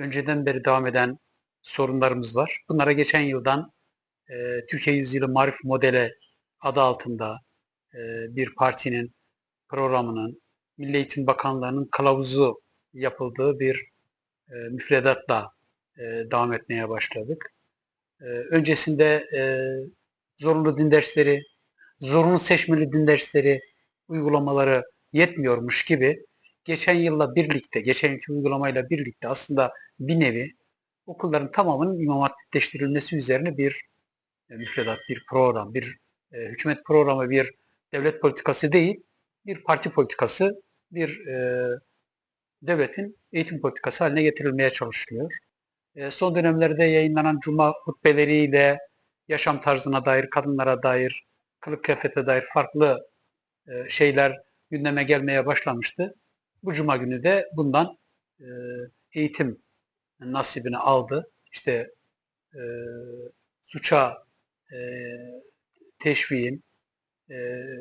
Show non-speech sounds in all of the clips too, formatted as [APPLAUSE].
önceden beri devam eden sorunlarımız var. Bunlara geçen yıldan e, Türkiye Yüzyılı Marif Modeli adı altında e, bir partinin programının Milli Eğitim Bakanlığı'nın kılavuzu yapıldığı bir e, müfredatla e, devam etmeye başladık. E, öncesinde e, zorunlu din dersleri, zorunlu seçmeli din dersleri uygulamaları yetmiyormuş gibi geçen yılla birlikte, geçen yılki uygulamayla birlikte aslında bir nevi okulların tamamının imam hatipleştirilmesi üzerine bir e, müfredat, bir program, bir e, hükümet programı, bir devlet politikası değil, bir parti politikası, bir e, devletin eğitim politikası haline getirilmeye çalışılıyor. E, son dönemlerde yayınlanan cuma hutbeleriyle yaşam tarzına dair, kadınlara dair, kılık kıyafete dair farklı e, şeyler gündeme gelmeye başlamıştı. Bu cuma günü de bundan e, eğitim nasibini aldı. İşte e, suça e, teşviğin, e,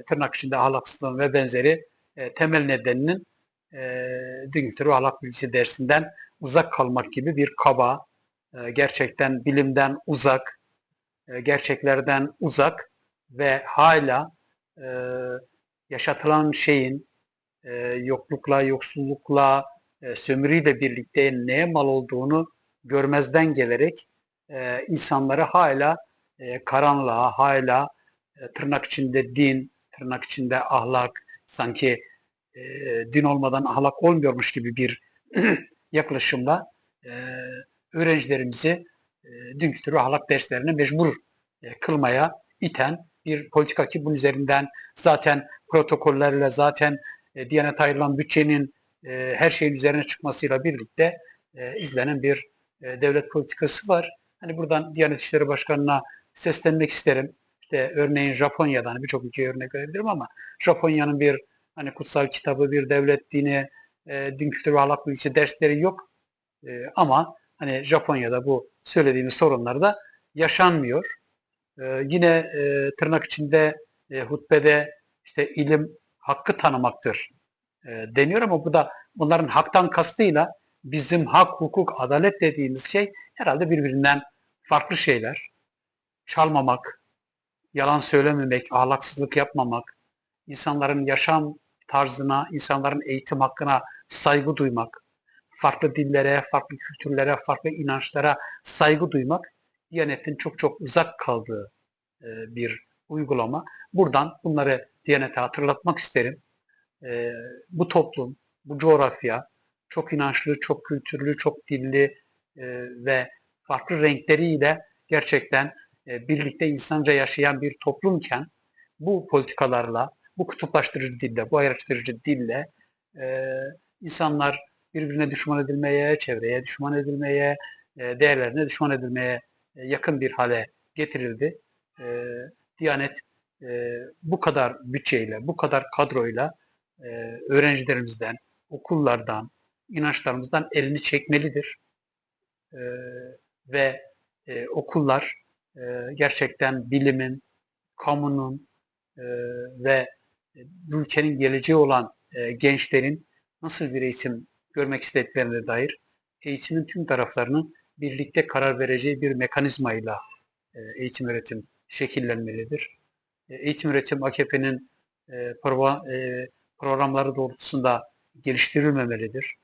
tırnak içinde ahlaksızlığın ve benzeri e, temel nedeninin e, din kültürü ahlak bilgisi dersinden uzak kalmak gibi bir kaba, e, gerçekten bilimden uzak, e, gerçeklerden uzak ve hala e, yaşatılan şeyin e, yoklukla, yoksullukla, e, sömürüyle birlikte neye mal olduğunu görmezden gelerek e, insanları hala e, karanlığa, hala e, tırnak içinde din, tırnak içinde ahlak, sanki e, din olmadan ahlak olmuyormuş gibi bir [CLEARS THROAT] yaklaşımla e, öğrencilerimizi e, din kültürü ahlak derslerine mecbur e, kılmaya iten bir politika ki bunun üzerinden zaten protokollerle zaten e, Diyanet ayrılan bütçenin e, her şeyin üzerine çıkmasıyla birlikte e, izlenen bir e, devlet politikası var. Hani buradan Diyanet İşleri Başkanı'na seslenmek isterim. İşte örneğin Japonya'dan hani birçok ülkeye örnek verebilirim ama Japonya'nın bir hani kutsal kitabı, bir devlet dini, e, din kültürü ve ahlak bilgisi dersleri yok. E, ama hani Japonya'da bu söylediğimiz sorunlar da yaşanmıyor. E, yine e, tırnak içinde e, hutbede işte ilim hakkı tanımaktır e, deniyor ama bu da bunların haktan kastıyla bizim hak, hukuk, adalet dediğimiz şey herhalde birbirinden farklı şeyler. Çalmamak, yalan söylememek, ahlaksızlık yapmamak, insanların yaşam tarzına, insanların eğitim hakkına saygı duymak, farklı dillere, farklı kültürlere, farklı inançlara saygı duymak Diyanet'in çok çok uzak kaldığı e, bir uygulama. Buradan bunları Diyanet'e hatırlatmak isterim. E, bu toplum, bu coğrafya çok inançlı, çok kültürlü, çok dilli e, ve farklı renkleriyle gerçekten birlikte insanca yaşayan bir toplumken bu politikalarla, bu kutuplaştırıcı dille, bu ayrıştırıcı dille insanlar birbirine düşman edilmeye, çevreye düşman edilmeye, değerlerine düşman edilmeye yakın bir hale getirildi. Diyanet bu kadar bütçeyle, bu kadar kadroyla öğrencilerimizden, okullardan, inançlarımızdan elini çekmelidir. Ve okullar gerçekten bilimin, kamunun ve bu ülkenin geleceği olan gençlerin nasıl bir eğitim görmek istediklerine dair eğitimin tüm taraflarının birlikte karar vereceği bir mekanizmayla eğitim öğretim şekillenmelidir. Eğitim öğretim AKP'nin programları doğrultusunda geliştirilmemelidir.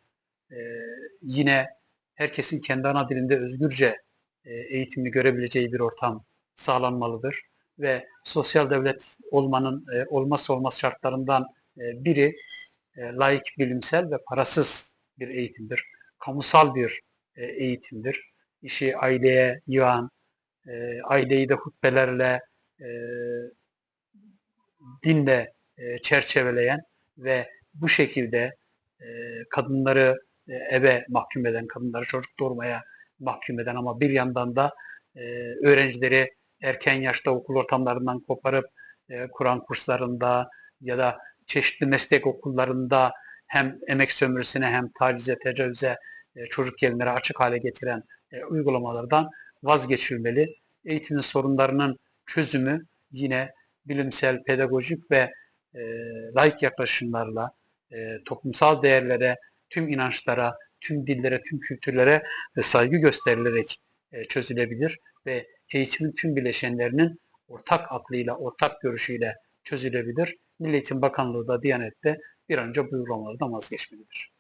Yine herkesin kendi ana dilinde özgürce eğitimini görebileceği bir ortam sağlanmalıdır ve sosyal devlet olmanın olmazsa olmaz şartlarından biri layık, bilimsel ve parasız bir eğitimdir. Kamusal bir eğitimdir. İşi aileye yığan, aileyi de hutbelerle, dinle çerçeveleyen ve bu şekilde kadınları eve mahkum eden, kadınları çocuk doğurmaya mahkum eden ama bir yandan da öğrencileri erken yaşta okul ortamlarından koparıp Kur'an kurslarında ya da çeşitli meslek okullarında hem emek sömürüsüne hem tacize, tecavüze çocuk gelinleri açık hale getiren uygulamalardan vazgeçilmeli. Eğitimin sorunlarının çözümü yine bilimsel, pedagojik ve e, laik yaklaşımlarla e, toplumsal değerlere, tüm inançlara, tüm dillere, tüm kültürlere e, saygı gösterilerek e, çözülebilir ve eğitimin tüm bileşenlerinin ortak aklıyla, ortak görüşüyle çözülebilir. Milli Eğitim Bakanlığı da Diyanet'te bir an önce bu uygulamalardan vazgeçmelidir.